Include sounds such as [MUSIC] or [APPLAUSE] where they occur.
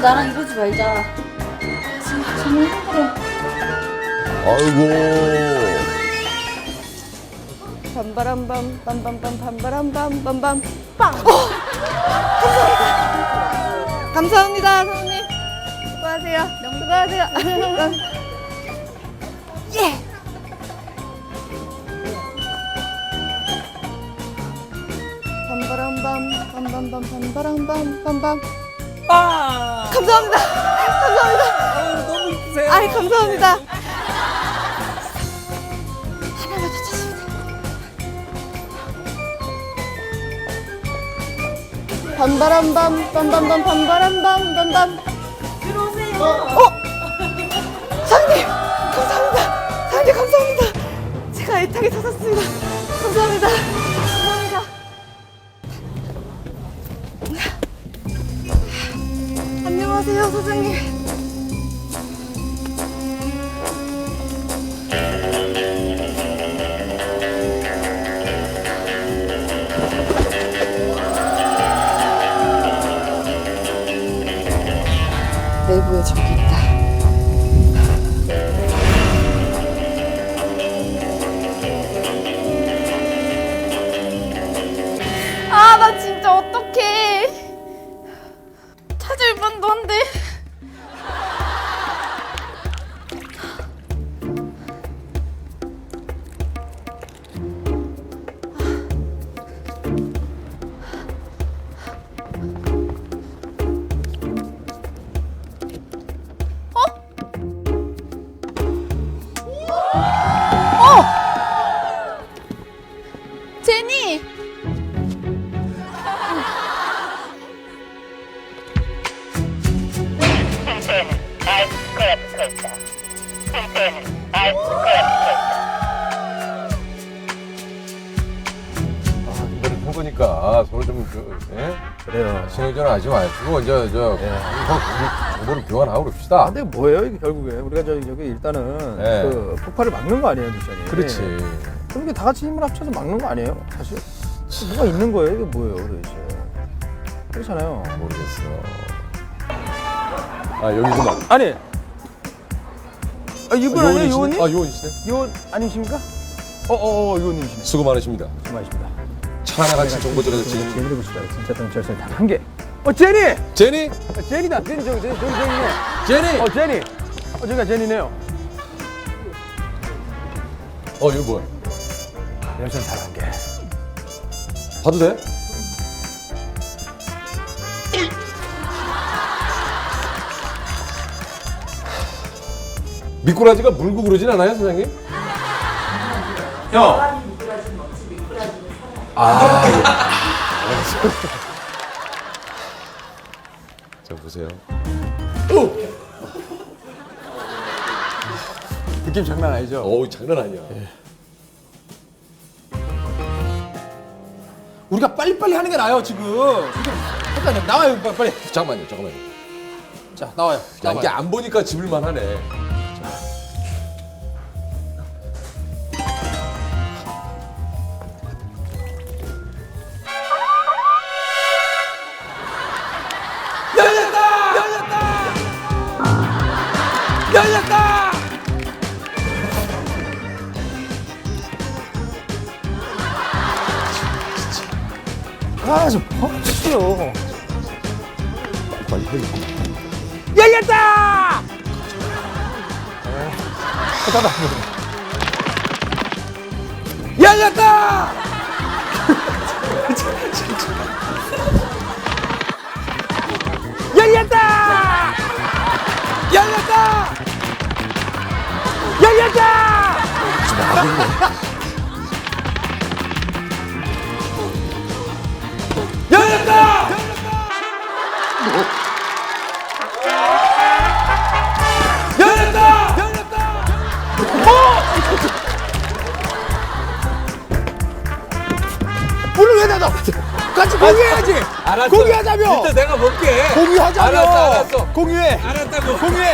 나랑 이러지 말자. 진짜 정말 힘들어. 아이고. 밤바람밤 빰빰빰 밤바람밤 빰빰 빵. 어! 감사합니다. 감사합니다, 사모님. 수고하세요. 수고하세요. [LAUGHS] 예. 밤바람밤 빰빰빰 밤바람밤 빰빰 아! 감사합니다. [LAUGHS] 감사합니다. 아유, 너무 이쁘세요. 아이 감사합니다. 하나만 더. 밤바람밤 빰빰빰 밤바람밤 빰빰 들어오세요. 어? 사장님 감사합니다. 사장님 감사합니다. 제가 애타게 찾았습니다. 감사합니다. 안녕하세요 사장님. 내부에 적이 走。 한 거니까 서로 좀 그, 예? 그래요. 신경전 하지 마시고 이제 저 예. 정보를 교환하고 그럽시다. 아, 근데 뭐예요, 이게 결국에. 우리가 저기, 저기 일단은 네. 그 폭발을 막는 거 아니에요, 미션이. 그렇지. 그럼 이게 다 같이 힘을 합쳐서 막는 거 아니에요, 사실? 뭐가 있는 거예요, 이게 뭐예요, 도대체. 그렇잖아요. 모르겠어. 아 여기구만. 아니. 아, 이분 아니에요, 요원님? 아 요원이시네. 요원 아니십니까? 어어어, 요원님이시네. 수고 많으십니다. 수고하십니다. 차 하나 같이 정보 전해서 지금. 제니를 보시다. 진짜 당 절선이 단한 개. 어, 제니! 제니, 아, 제니다, 제니, 저기, 저기, 저기, 제니네. 제니. 어, 제니. 어, 저기가 제니네요. 어 이거 뭐야? 열선 단한 개. 봐도 돼? 미꾸라지가 물고 그러진 않아요, 사장님? 형! [LAUGHS] 자 보세요. 느낌 장난 아니죠? 어우 장난 아니야. 우리가 빨리빨리 하는 게 나아요, 지금. 잠깐요, 나와요, 빨리. 빨리. 잠깐만요, 잠깐만요. 자, 나와요. 야, 이게 안 보니까 집을만 하네. 아, 좀 퍽치요. 빨리 빨리. 열렸다! [LAUGHS] 열렸다! 열렸다! 열렸다! 열렸다! 열렸다! 공유해야지! 알았어. 공유하자며! 일단 내가 볼게. 공유하자며! 알았어, 알았어. 공유해! 알았다고. 공유해!